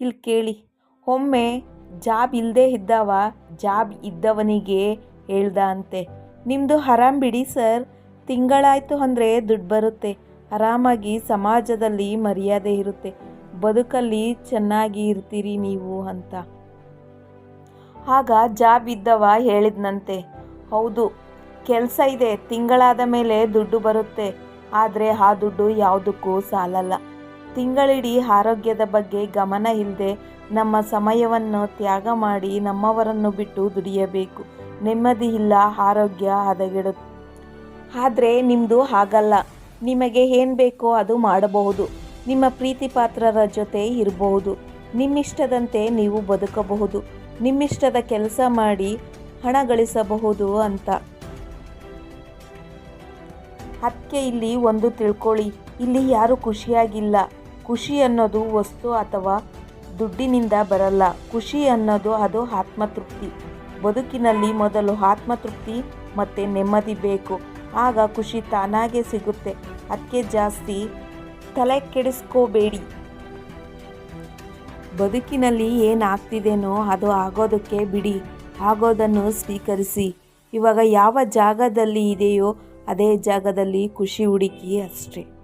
ಇಲ್ಲಿ ಕೇಳಿ. ಒಮ್ಮೆ ಜಾಬ್ ಇಲ್ಲದೆ ಇದ್ದವ, ಜಾಬ್ ಇದ್ದವನಿಗೆ ಹೇಳ್ದ ಅಂತೆ ನಿಮ್ಮದು ಆರಾಮ್ ಬಿಡಿ ಸರ್. ತಿಂಗಳಾಯಿತು ಅಂದರೆ ದುಡ್ಡು ಬರುತ್ತೆ. ಆರಾಮಾಗಿ ಸಮಾಜದಲ್ಲಿ ಮರ್ಯಾದೆ ಇರುತ್ತೆ. ಬದುಕಲ್ಲಿ ಚೆನ್ನಾಗಿ ಇರ್ತೀರಿ ನೀವು ಅಂತ. ಆಗ ಜಾಬ್ ಇದ್ದವ ಹೇಳಿದ್ನಂತೆ. ಹೌದು, ಕೆಲಸ ಇದೆ. ತಿಂಗಳಾದ ಮೇಲೆ ದುಡ್ಡು ಬರುತ್ತೆ. ಆದರೆ ಆ ದುಡ್ಡು ಯಾವುದಕ್ಕೂ ಸಾಲಲ್ಲ. ತಿಂಗಳಿಡೀ ಆರೋಗ್ಯದ ಬಗ್ಗೆ ಗಮನ ಇಲ್ಲದೆ ನಮ್ಮ ಸಮಯವನ್ನು ತ್ಯಾಗ ಮಾಡಿ ನಮ್ಮವರನ್ನು ಬಿಟ್ಟು ದುಡಿಯಬೇಕು. ನೆಮ್ಮದಿ ಇಲ್ಲ, ಆರೋಗ್ಯ ಹದಗೆಡುತ್ತೆ ಆದರೆ ನಿಮ್ಮದು ಹಾಗಲ್ಲ. ನಿಮಗೆ ಏನು ಬೇಕೋ ಅದು ಮಾಡಬಹುದು. ನಿಮ್ಮ ಪ್ರೀತಿ ಪಾತ್ರರ ಜೊತೆ ಇರಬಹುದು ನಿಮ್ಮಿಷ್ಟದಂತೆ ನೀವು ಬದುಕಬಹುದು. ನಿಮ್ಮಿಷ್ಟದ ಕೆಲಸ ಮಾಡಿ ಹಣ ಗಳಿಸಬಹುದು ಅಂತ. ಅದಕ್ಕೆ ಇಲ್ಲಿ ಒಂದು ತಿಳ್ಕೊಳ್ಳಿ ಇಲ್ಲಿ ಯಾರು ಖುಷಿಯಾಗಿಲ್ಲ. ಖುಷಿ ಅನ್ನೋದು ವಸ್ತು ಅಥವಾ ದುಡ್ಡಿನಿಂದ ಬರಲ್ಲ. ಖುಷಿ ಅನ್ನೋದು ಅದು ಆತ್ಮತೃಪ್ತಿ. ಬದುಕಿನಲ್ಲಿ ಮೊದಲು ಆತ್ಮತೃಪ್ತಿ ಮತ್ತು ನೆಮ್ಮದಿ ಬೇಕು. ಆಗ ಖುಷಿ ತಾನಾಗೆ ಸಿಗುತ್ತೆ. ಅದಕ್ಕೆ ಜಾಸ್ತಿ ತಲೆ ಕೆಡಿಸ್ಕೋಬೇಡಿ. ಬದುಕಿನಲ್ಲಿ ಏನಾಗ್ತಿದೆನೋ ಅದು ಆಗೋದಕ್ಕೆ ಬಿಡಿ. ಆಗೋದನ್ನು ಸ್ವೀಕರಿಸಿ. ಇವಾಗ ಯಾವ ಜಾಗದಲ್ಲಿ ಇದೆಯೋ ಅದೇ ಜಾಗದಲ್ಲಿ ಖುಷಿ ಹುಡುಕಿ ಅಷ್ಟೇ.